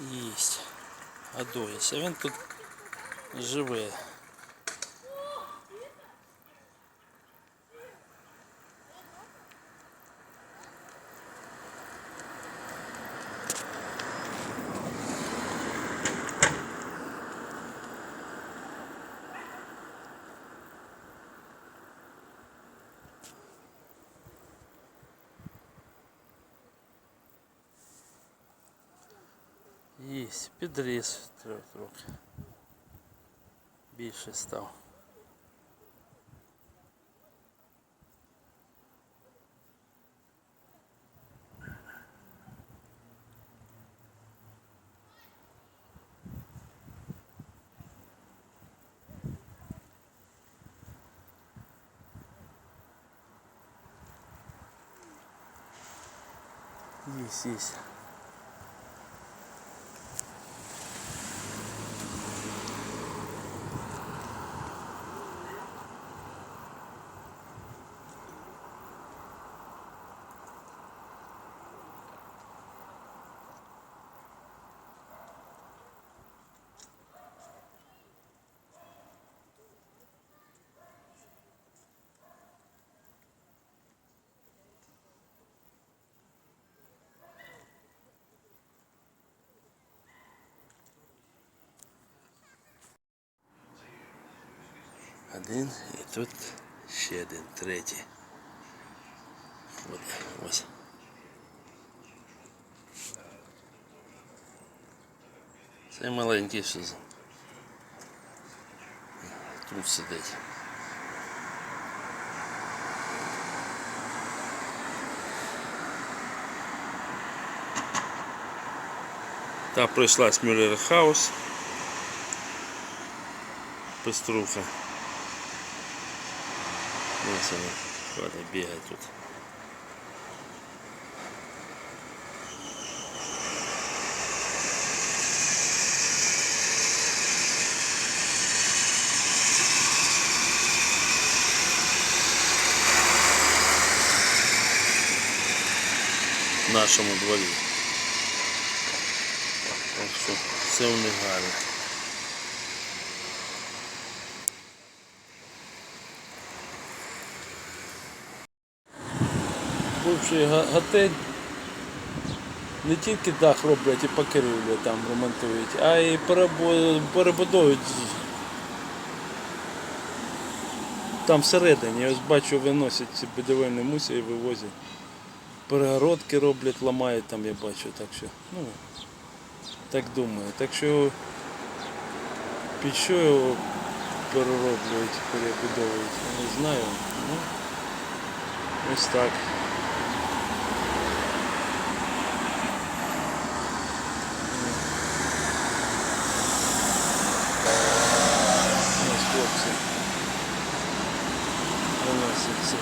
Єсть. Адоїся. Він тут живе. Єсть, підріс трьох трохи. Більше став. Есть, есть. Один і тут ще один, третій. От, ось. Це маленький за- тут сидить. Та прийшла Мюллер Хаус. Пеструха. Ось вона ходить, бігає тут. В нашому дворі. Так що все у них гарно. Бувший готель. Не тільки дах роблять і покрівлю там ремонтують, а й перебудовують. Там всередині, я ось бачу, виносять ці будівельні мусі і вивозять. Перегородки роблять, ламають там, я бачу, так що. Ну, так думаю. Так що під що його перероблюють, перебудовують, не знаю. Ну, ось так. Ось хлопці. Виносять це.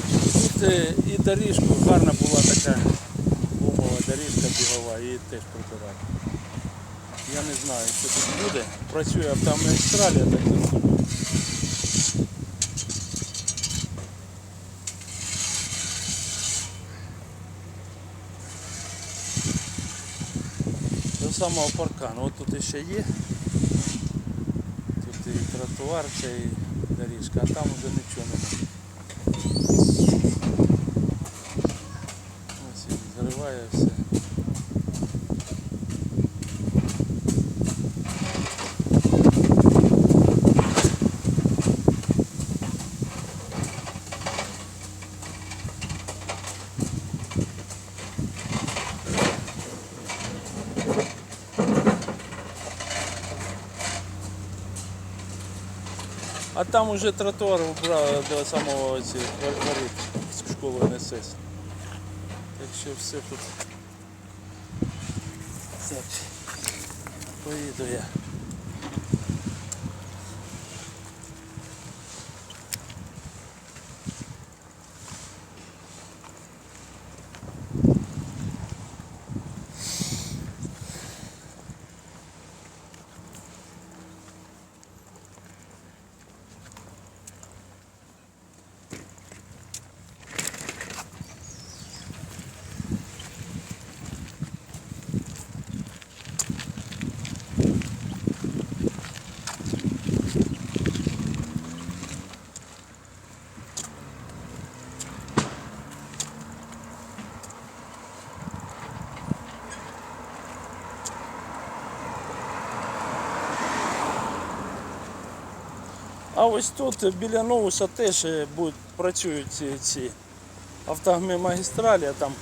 Тут е, і доріжку гарна була така гумова доріжка бігова, її теж прибирати. Я не знаю, що тут буде. Працює автомагістраль, я так розумію. До самого паркану. От тут ще є. Тут і тротуар, і доріжка, а там вже нічого немає. Закриває все. А там уже тротуар до самого ці воріт з школи НСС. Так що все тут. Так, поїду я. А ось тут біля Новуса теж е, будуть, працюють ці, ці автомагістралі, я там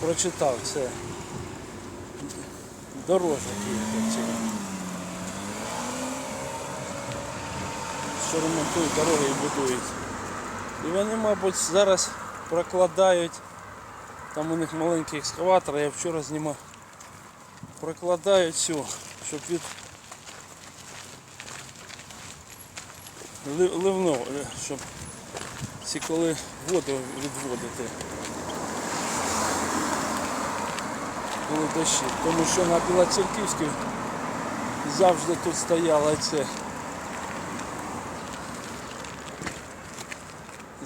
прочитав це. Дорожники є. Що ремонтують дороги і будують. І вони, мабуть, зараз прокладають, там у них маленький екскаватор, я вчора знімав, прокладають цю, щоб від ливно, е, щоб ці коли воду відводити. Коли дощі. Тому що на Білоцерківській завжди тут стояло це.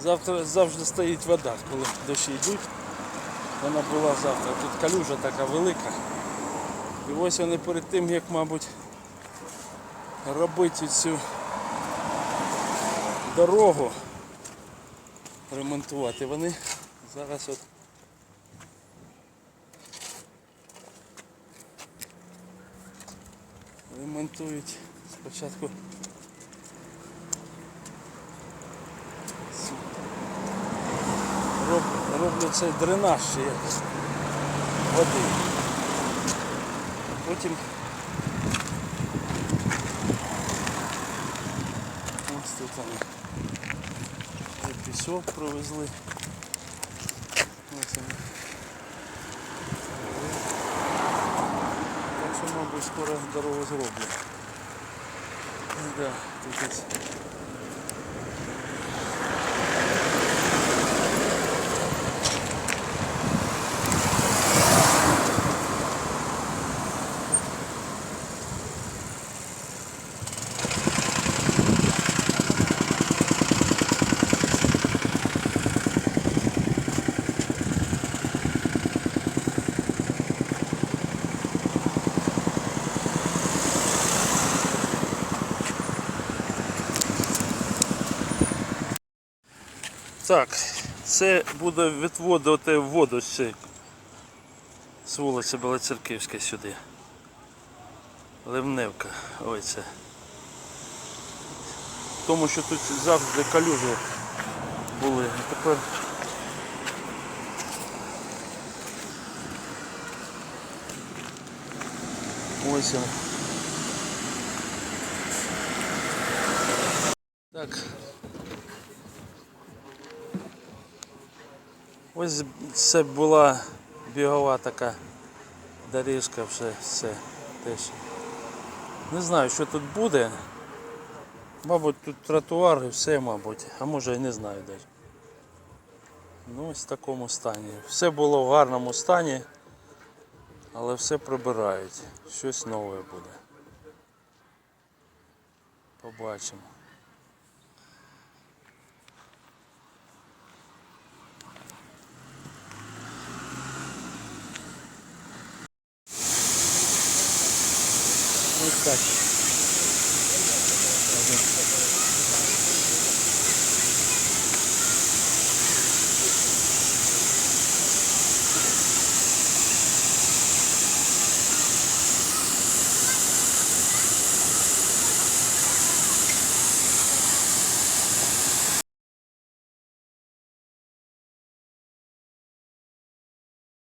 Завтра завжди стоїть вода, коли дощі йдуть. Вона була завтра. Тут калюжа така велика. І ось вони перед тим, як, мабуть, робити цю дорогу ремонтувати. Вони зараз от ремонтують спочатку цю- роб, роблять цей дренаж ще води. Потім Пісок привезли. Ось вони. Так що, мабуть, скоро дорогу зроблять. Да, тут ось. Так, це буде відводити воду з вулиці Белоцерківської сюди. Ливневка. Ой це. Тому що тут завжди калюжі були. А тепер ось. Так. Ось це була бігова така доріжка, вже все теж. Не знаю, що тут буде. Мабуть, тут тротуар і все, мабуть, а може і не знаю навіть. Ну ось в такому стані. Все було в гарному стані, але все прибирають. Щось нове буде. Побачимо. Ось так.